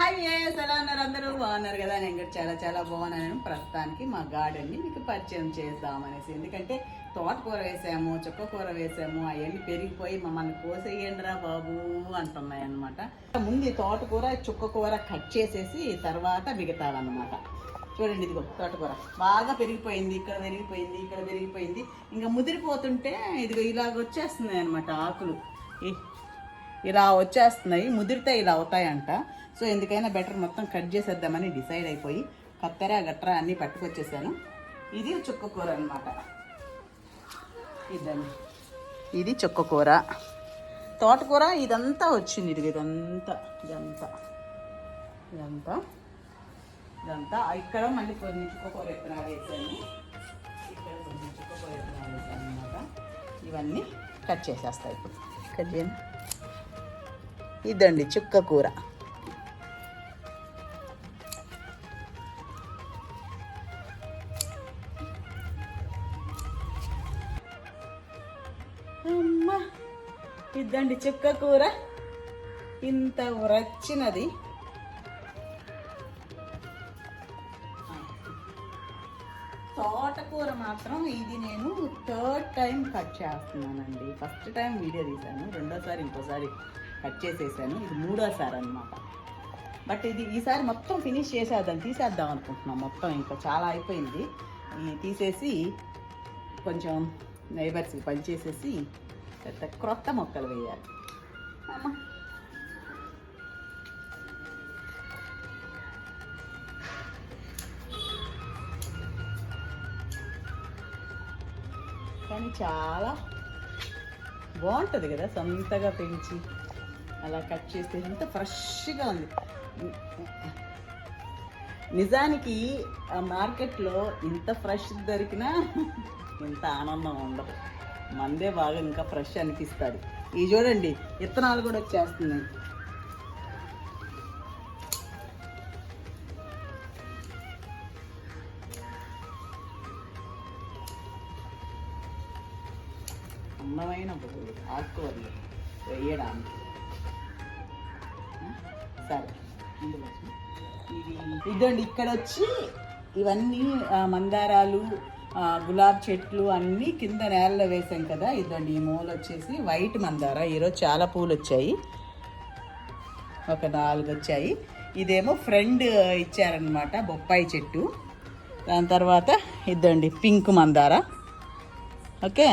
Hi yes ఎలా ఉన్నారు అందరూ? బాగున్నారు కదా? నేను కూడా చాలా చాలా బాగున్నాను. ప్రస్తుతానికి మా గార్డెన్ని మీకు పరిచయం చేద్దామనేసి. ఎందుకంటే తోటకూర వేసాము చుక్కకూర వేసాము అవన్నీ పెరిగిపోయి మమ్మల్ని కోసేయండిరా బాబు అంటున్నాయి అనమాట ముందు తోటకూర చుక్కకూర కట్ చేసేసి తర్వాత మిగతావన్నమాట. చూడండి ఇదిగో తోటకూర బాగా పెరిగిపోయింది ఇక్కడ పెరిగిపోయింది ఇక్కడ పెరిగిపోయింది. ఇంకా ముదిరిపోతుంటే ఇదిగో ఇలాగ వచ్చేస్తున్నాయి అనమాట ఆకులు. ఈ- ఇలా వచ్చేస్తున్నాయి. ముదిరితే ఇలా అవుతాయంట. సో ఎందుకైనా బెటర్ మొత్తం కట్ చేసేద్దామని డిసైడ్ అయిపోయి కత్తెర గట్ర అన్నీ పట్టుకొచ్చేసాను. ఇది చుక్క కూర అనమాట ఇదండి. ఇది చుక్క కూర. తోటకూర ఇదంతా వచ్చింది. ఇది ఇదంతా ఇదంతా ఇదంతా ఇదంతా. ఇక్కడ మళ్ళీ కొన్ని చుక్కకూర విత్తనాలు వేసాను. ఇక్కడ కొన్ని చుక్కకూర విత్తనాలు వేసాను అనమాట ఇవన్నీ కట్ చేసేస్తాయి ఇప్పుడు. కట్ చేయండి. ఇదండి చుక్క కూర. అమ్మా ఇదండి చుక్క కూర. ఇంత ఉరచ్చినది. తోటకూర మాత్రం ఇది నేను థర్డ్ టైం కట్ చేస్తున్నానండి. ఫస్ట్ టైం వీడియో తీశాను రెండోసారి ఇంకోసారి కట్ చేసేసాను. ఇది మూడోసారి అనమాట బట్ ఇది ఈసారి మొత్తం ఫినిష్ చేసేద్దాం తీసేద్దాం అనుకుంటున్నాం మొత్తం ఇంకా చాలా అయిపోయింది. ఈ తీసేసి కొంచెం నైబర్స్కి పనిచేసేసి పెద్ద క్రొత్త మొక్కలు వేయాలి. కానీ చాలా బాగుంటుంది కదా సొంతగా పెంచి. అలా కట్ చేస్తే ఎంత ఫ్రెష్గా ఉంది. నిజానికి ఆ మార్కెట్లో ఇంత ఫ్రెష్ దొరికినా ఇంత ఆనందం ఉండదు. మందే బాగా ఇంకా ఫ్రెష్ అనిపిస్తుంది. ఇవి చూడండి విత్తనాలు కూడా వచ్చేస్తున్నాయి. అందమైన ఆకుకూరలు వేయడానికి. సరే ఇది ఇదండి ఇక్కడ వచ్చి ఇవన్నీ మందారాలు గులాబ్ చెట్లు అన్నీ కింద నేలలో వేసాం కదా. ఇదండి ఈ మూల వచ్చేసి వైట్ మందార. ఈరోజు చాలా పూలు వచ్చాయి. ఒక నాలుగు వచ్చాయి. ఇదేమో ఫ్రెండ్ ఇచ్చారనమాట బొప్పాయి చెట్టు. దాని తర్వాత ఇదండి పింక్ మందార. ఓకే?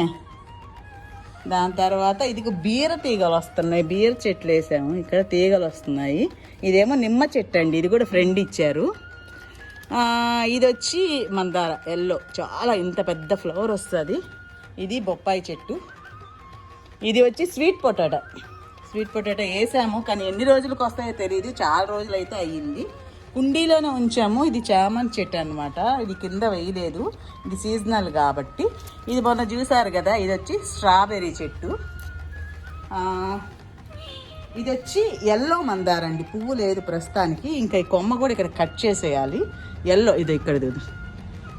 దాని తర్వాత ఇది బీర తీగలు వస్తున్నాయి. బీర చెట్లు వేసాము. ఇక్కడ తీగలు వస్తున్నాయి. ఇదేమో నిమ్మ చెట్టు అండి. ఇది కూడా ఫ్రెండ్ ఇచ్చారు. ఇది వచ్చి మందార ఎల్లో చాలా ఇంత పెద్ద ఫ్లవర్ వస్తుంది. ఇది బొప్పాయి చెట్టు. ఇది వచ్చి స్వీట్ పొటాటో స్వీట్ పొటాటో వేసాము. కానీ ఎన్ని రోజులకు వస్తాయో తెలియదు చాలా రోజులు అయితే అయ్యింది. కుండీలోనే ఉంచాము. ఇది చామంతి చెట్టు అనమాట ఇది కింద వేయలేదు. ఇది సీజనల్ కాబట్టి. ఇది మొన్న చూసారు కదా ఇది వచ్చి స్ట్రాబెర్రీ చెట్టు. ఇది వచ్చి ఎల్లో మందారండి పువ్వు లేదు ప్రస్తుతానికి. ఇంకా ఈ కొమ్మ కూడా ఇక్కడ కట్ చేసేయాలి. ఎల్లో ఇది ఇక్కడ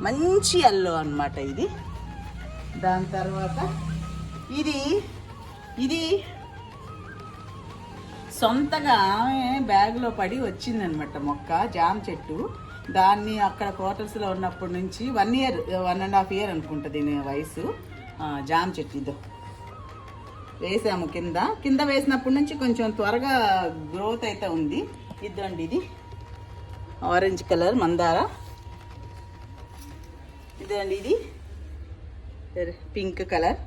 మంచి ఎల్లో అనమాట ఇది. దాని తర్వాత ఇది ఇది సొంతగా ఆమె బ్యాగ్లో పడి వచ్చిందనమాట మొక్క జామ చెట్టు. దాన్ని అక్కడ క్వార్టర్స్లో ఉన్నప్పటి నుంచి one year one and half year అనుకుంటా దీని వయసు. జామ చెట్టు ఇదో. వేసాము కింద. కింద వేసినప్పటి నుంచి కొంచెం త్వరగా గ్రోత్ అయితే ఉంది. ఇదండి ఇది. ఆరెంజ్ కలర్ మందార. ఇదండి ఇది. పింక్ కలర్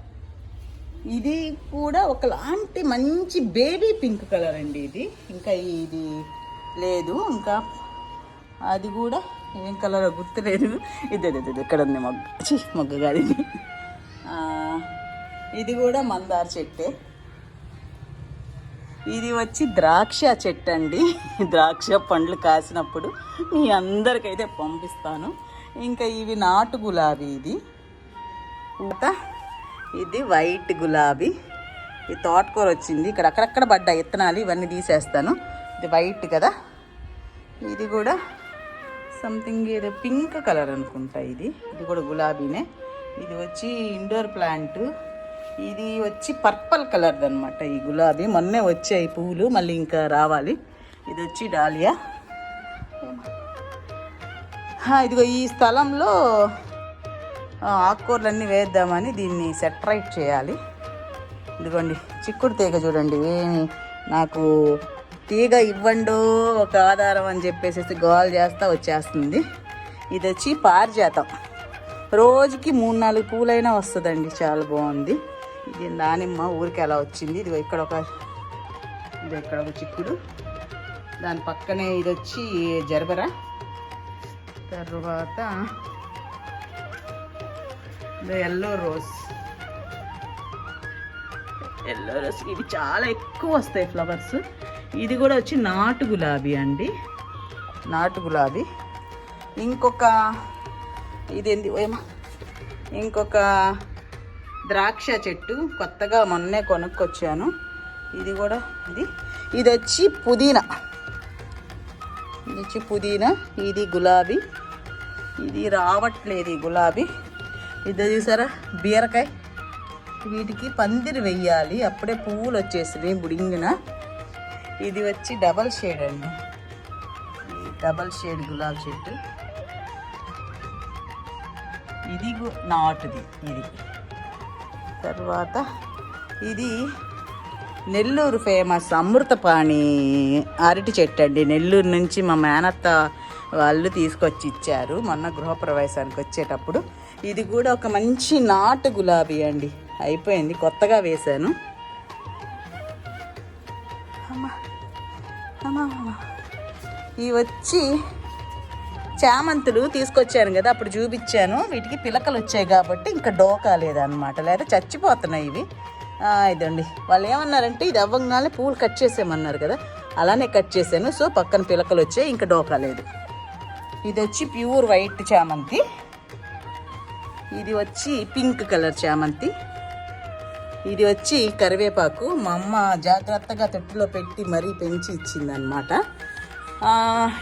ఇది కూడా ఒకలాంటి మంచి బేబీ పింక్ కలర్ అండి ఇది. ఇంకా ఇది లేదు ఇంకా అది కూడా ఏం కలర్ గుర్తులేదు. ఇది ఇది ఇక్కడ ఉంది మొగ్గ. ఛీ, మొగ్గ కాదు ఇది. ఇది కూడా మందార చెట్టే. ఇది వచ్చి ద్రాక్ష చెట్టు అండి. ద్రాక్ష పండ్లు కాసినప్పుడు మీ అందరికైతే పంపిస్తాను. ఇంకా ఇవి నాటు గులాబీ ఇది. ఇంకా ఇది వైట్ గులాబీ. ఈ తోటకూర వచ్చింది. ఇక్కడ అక్కడక్కడ పడ్డ ఇత్తనాలు ఇవన్నీ తీసేస్తాను. ఇది వైట్ కదా. ఇది కూడా సంథింగ్ ఏదో పింక్ కలర్ అనుకుంటా ఇది. ఇది కూడా గులాబీనే. ఇది వచ్చి ఇండోర్ ప్లాంట్ ఇది వచ్చి పర్పల్ కలర్ అనమాట ఈ గులాబీ. మొన్నే వచ్చాయి పువ్వులు మళ్ళీ ఇంకా రావాలి. ఇది వచ్చి డాలియా. ఇదిగో ఈ స్థలంలో ఆకుకూరలన్నీ వేద్దామని దీన్ని సెటరైట్ చేయాలి. ఇదిగోండి చిక్కుడు తీగ చూడండి. ఏమి నాకు తీగ ఇవ్వండు ఒక ఆధారం అని చెప్పేసి గోల్ చేస్తా వచ్చేస్తుంది. ఇది వచ్చి పారిజాతం. రోజుకి మూడు నాలుగు పూలైనా వస్తుందండి చాలా బాగుంది. ఇది దానిమ్మ ఊరికి అలా వచ్చింది. ఇది ఇక్కడ ఒక ఇది ఇక్కడ ఒక చిక్కుడు. దాని పక్కనే ఇది వచ్చి జరబరా. తర్వాత ఎల్లో రోజ్. ఎల్లో రోజ్ ఇవి చాలా ఎక్కువ వస్తాయి ఫ్లవర్స్. ఇది కూడా వచ్చి నాటు గులాబీ అండి. నాటు గులాబీ. ఇంకొక ఇదేంది? ఏమా ఇంకొక ద్రాక్ష చెట్టు కొత్తగా మొన్నే కొనుక్కొచ్చాను. ఇది కూడా ఇది. ఇది వచ్చి పుదీనా. ఇది వచ్చి పుదీనా ఇది గులాబీ. ఇది రావట్లేదు ఈ గులాబీ. ఇది చూసారా? బీరకాయ. వీటికి పందిరి వెయ్యాలి. అప్పుడే పువ్వులు వచ్చేసినాయి బుడింగిన ఇది వచ్చి డబల్ షేడ్ అండి. డబల్ షేడ్ గులాబీ చెట్టు ఇది నాటుది ఇది. తర్వాత ఇది నెల్లూరు ఫేమస్ అమృతపాణి అరటి చెట్టు అండి. నెల్లూరు నుంచి మా మేనత్త వాళ్ళు తీసుకొచ్చి ఇచ్చారు. మొన్న గృహప్రవేశానికి వచ్చేటప్పుడు. ఇది కూడా ఒక మంచి నాటు గులాబీ అండి. అయిపోయింది. కొత్తగా వేశాను. ఇవి వచ్చి చామంతులు తీసుకొచ్చాను కదా అప్పుడు చూపించాను. వీటికి పిలకలు వచ్చాయి కాబట్టి ఇంకా డోకా లేదనమాట లేదా చచ్చిపోతున్నాయి ఇవి. ఇదండి. వాళ్ళు ఏమన్నారంటే ఇది అవ్వగానే పూలు కట్ చేసేయమన్నారు కదా. అలానే కట్ చేశాను. సో పక్కన పిలకలు వచ్చాయి ఇంకా డోకా లేదు. ఇది వచ్చి ప్యూర్ వైట్ చామంతి. ఇది వచ్చి పింక్ కలర్ చామంతి. ఇది వచ్చి కరివేపాకు. మా అమ్మ జాగ్రత్తగా తొట్టులో పెట్టి మరీ పెంచి ఇచ్చిందనమాట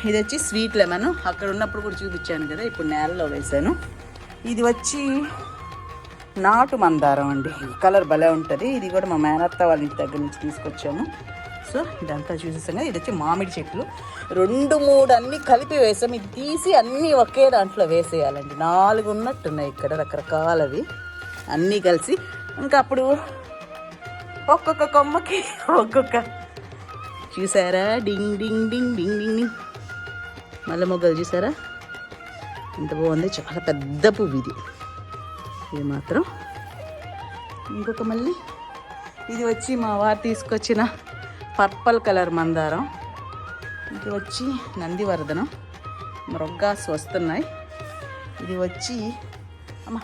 ఇది వచ్చి స్వీట్ లెమన్. అక్కడ ఉన్నప్పుడు కూడా చూపించాను కదా ఇప్పుడు నేలలో వేశాను. ఇది వచ్చి నాటు మందారం అండి. కలర్ భలే ఉంటుంది. ఇది కూడా మా మేనత్త వాళ్ళ ఇంటి దగ్గర నుంచి తీసుకొచ్చాము. సో ఇదంతా చూసేసాం కదా ఇది వచ్చి మామిడి చెట్లు. రెండు మూడు అన్నీ కలిపి వేసాం. ఇది తీసి అన్నీ ఒకే దాంట్లో వేసేయాలండి. నాలుగు ఉన్నట్టున్నాయి ఇక్కడ రకరకాలవి. అన్నీ కలిసి. ఇంకా అప్పుడు ఒక్కొక్క కొమ్మకి ఒక్కొక్క. చూసారా? డింగ్ డింగ్ డింగ్ డింగ్ డింగ్ డింగ్. మల్లె మొగ్గలు చూసారా? ఎంత బాగుంది. చాలా పెద్ద పువ్వు ఇది. ఇది మాత్రం ఇంకొక మళ్ళీ. ఇది వచ్చి మా వారు తీసుకొచ్చిన పర్పల్ కలర్ మందారం. ఇది వచ్చి నందివర్ధనం. మృగ్గాస్ వస్తున్నాయి. ఇది వచ్చి అమ్మ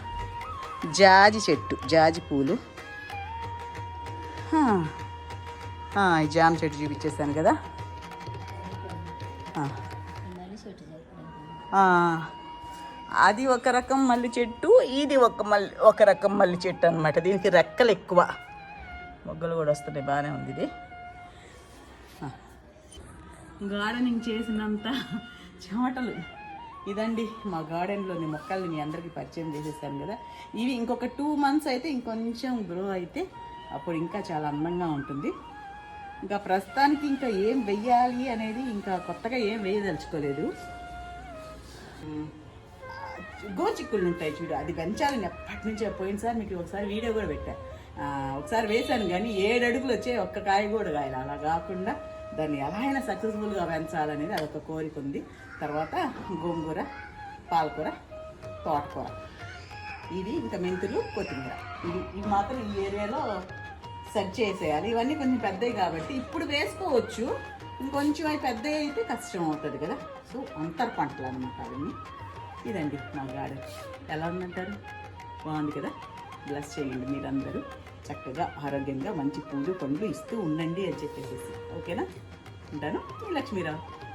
జాజి చెట్టు జాజి పూలు. ఈ జామ చెట్టు చూపించేసాను కదా. అది ఒక రకం మల్లి చెట్టు ఇది ఒక మల్లి ఒక రకం మల్లి చెట్టు అనమాట దీనికి రెక్కలు ఎక్కువ. మొగ్గలు కూడా వస్తున్నాయి బాగానే ఉంది ఇది. గార్డెనింగ్ చేసినంత చెమటలు ఇదండి మా గార్డెన్లోని మొక్కల్ని మీ అందరికీ పరిచయం చేసేసాను కదా. ఇవి ఇంకొక టూ మంత్స్ అయితే ఇంకొంచెం గ్రో అయితే అప్పుడు ఇంకా చాలా అందంగా ఉంటుంది. ఇంకా ప్రస్తుతానికి ఇంకా ఏం వెయ్యాలి అనేది ఇంకా కొత్తగా ఏం వేయదలుచుకోలేదు. గోచిక్కులు ఉంటాయి చూడు అది పెంచాలని ఎప్పటి నుంచో పోయినసారి మీకు ఒకసారి వీడియో కూడా పెట్టా. ఒకసారి వేశాను కానీ ఏడు అడుగులు వచ్చే ఒక్క కాయ కూడా కాయలు. అలా కాకుండా దాన్ని ఎలా అయినా సక్సెస్ఫుల్గా పెంచాలనేది అదొక కోరిక ఉంది. తర్వాత గోంగూర పాలకూర తోటకూర. ఇది ఇంకా మెంతులు కొత్తిమీర. ఇది ఇవి మాత్రం ఈ ఏరియాలో సెట్ చేసేయాలి. ఇవన్నీ కొంచెం పెద్దవి కాబట్టి ఇప్పుడు వేసుకోవచ్చు. ఇంకొంచెం అవి పెద్దవి అయితే కష్టం అవుతుంది కదా. సో అంతర్ పంటలు అనమాట అవన్నీ. ఇదండి మా గార్డెన్. ఎలా ఉందంటారు? బాగుంది కదా? బ్లెస్ చేయండి మీరందరూ. చక్కగా ఆరోగ్యంగా మంచి పూలు పండ్లు ఇస్తూ ఉండండి అని చెప్పేసి. ఓకేనా? ఉంటాను. లక్ష్మీరావు.